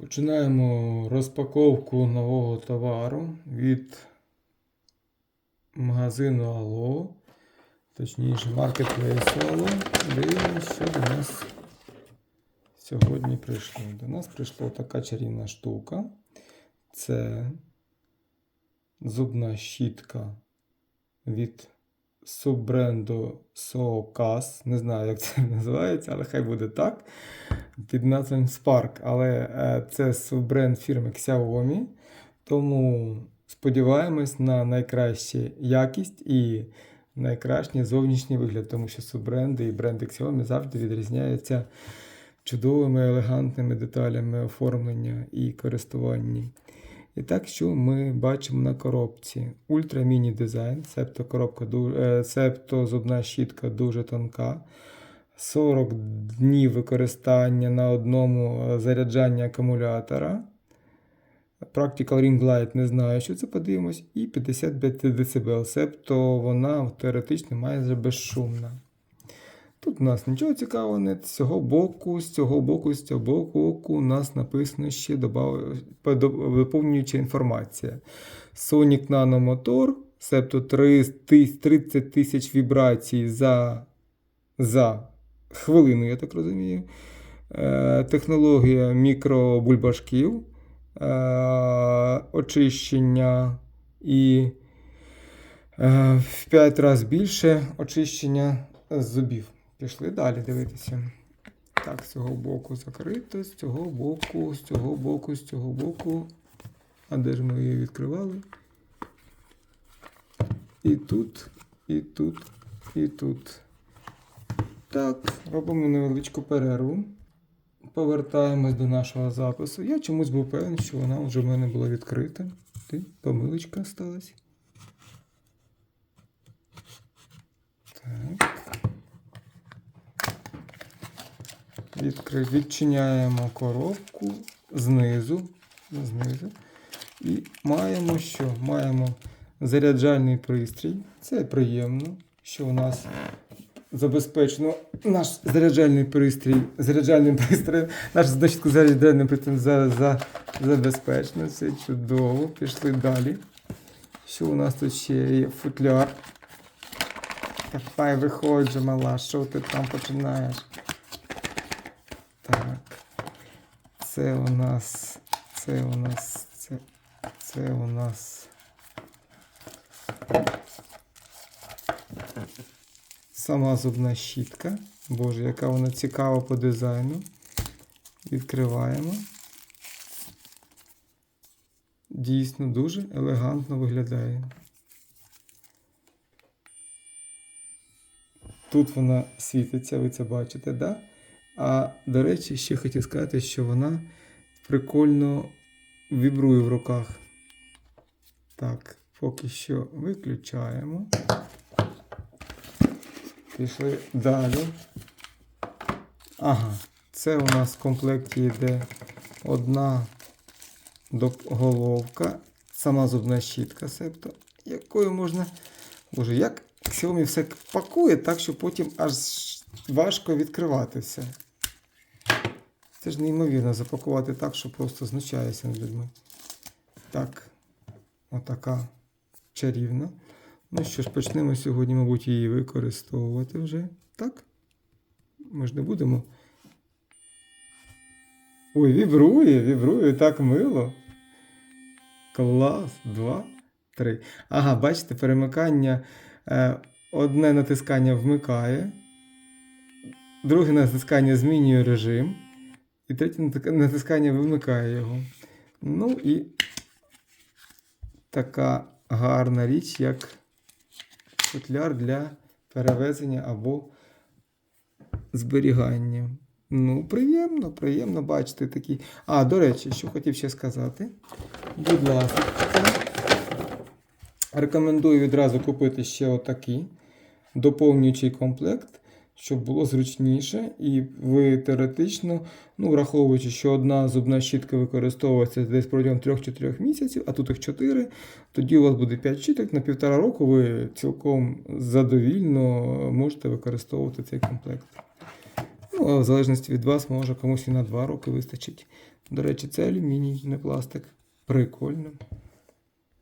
Починаємо розпаковку нового товару від магазину Allo, точніше маркетплейсу Allo. Дивимося, що до нас сьогодні прийшло. До нас прийшла така чарівна штука. Це зубна щітка від суббренду Soocas. Не знаю, як це називається, але хай буде так. Під назвою Spark. Але е, це суббренд фірми Xiaomi. Тому сподіваємось на найкращу якість і найкращий зовнішній вигляд, тому що суббренди і бренди Xiaomi завжди відрізняються чудовими, елегантними деталями оформлення і користування. І так, що ми бачимо на коробці? Ультра міні дизайн, себто коробка, е, себто зубна щітка дуже тонка. 40 днів використання на одному е, заряджанні акумулятора. Practical Ring Light не знаю, що це подивимось. І 55 дБ, себто вона теоретично майже безшумна. Тут у нас нічого цікавого не з цього боку, з цього боку, з цього боку у нас написано ще доповнююча інформація. Sonic Nano мотор, себто 30 тисяч вібрацій за, за хвилину, я так розумію. Е, технологія мікробульбашків, е, очищення і е, в 5 разів більше очищення зубів. Пішли далі дивитися. Так, з цього боку закрито, з цього боку, з цього боку, з цього боку. А де ж ми її відкривали? І тут, і тут, і тут. Так, робимо невеличку перерву. Повертаємось до нашого запису. Я чомусь був певен, що вона вже в мене була відкрита. Ти, помилочка сталася. Так. Відкри... Відчиняємо коробку знизу. знизу. І маємо що? Маємо заряджальний пристрій. Це приємно, що у нас забезпечено наш заряджальний пристрій, заряджальним пристроєм, наш значить, заряджальним пристроєм за, за, забезпечено. Це чудово. Пішли далі. Що у нас тут ще є? Футляр. Давай виходь же, мала, що ти там починаєш? Так. Це у нас. Це у нас. Це, це у нас. Сама зубна щітка. Боже, яка вона цікава по дизайну. Відкриваємо. Дійсно дуже елегантно виглядає. Тут вона світиться, ви це бачите, да? А до речі, ще хотів сказати, що вона прикольно вібрує в руках. Так, поки що виключаємо. Пішли далі. Ага, це у нас в комплекті йде одна головка, сама зубна щітка, себто, якою можна. Боже, як Xiaomi все пакує так, що потім аж важко відкривати все. Це ж неймовірно запакувати так, що просто знущаєшся над людьми. Так, отака чарівна. Ну що ж, почнемо сьогодні, мабуть, її використовувати вже. Так? Ми ж не будемо. Ой, вібрує, вібрує, так мило. Клас, два, три. Ага, бачите, перемикання. Е, одне натискання вмикає, друге натискання змінює режим, і третє натискання вимикає його. Ну і така гарна річ, як футляр для перевезення або зберігання. Ну, приємно, приємно бачити такі. А, до речі, що хотів ще сказати. Будь ласка. Рекомендую відразу купити ще отакий доповнюючий комплект, щоб було зручніше. І ви теоретично, ну, враховуючи, що одна зубна щітка використовується десь протягом 3-4 місяців, а тут їх 4, тоді у вас буде 5 щіток. На півтора року ви цілком задовільно можете використовувати цей комплект. Ну, а в залежності від вас, може комусь і на 2 роки вистачить. До речі, це алюміній, не пластик. Прикольно.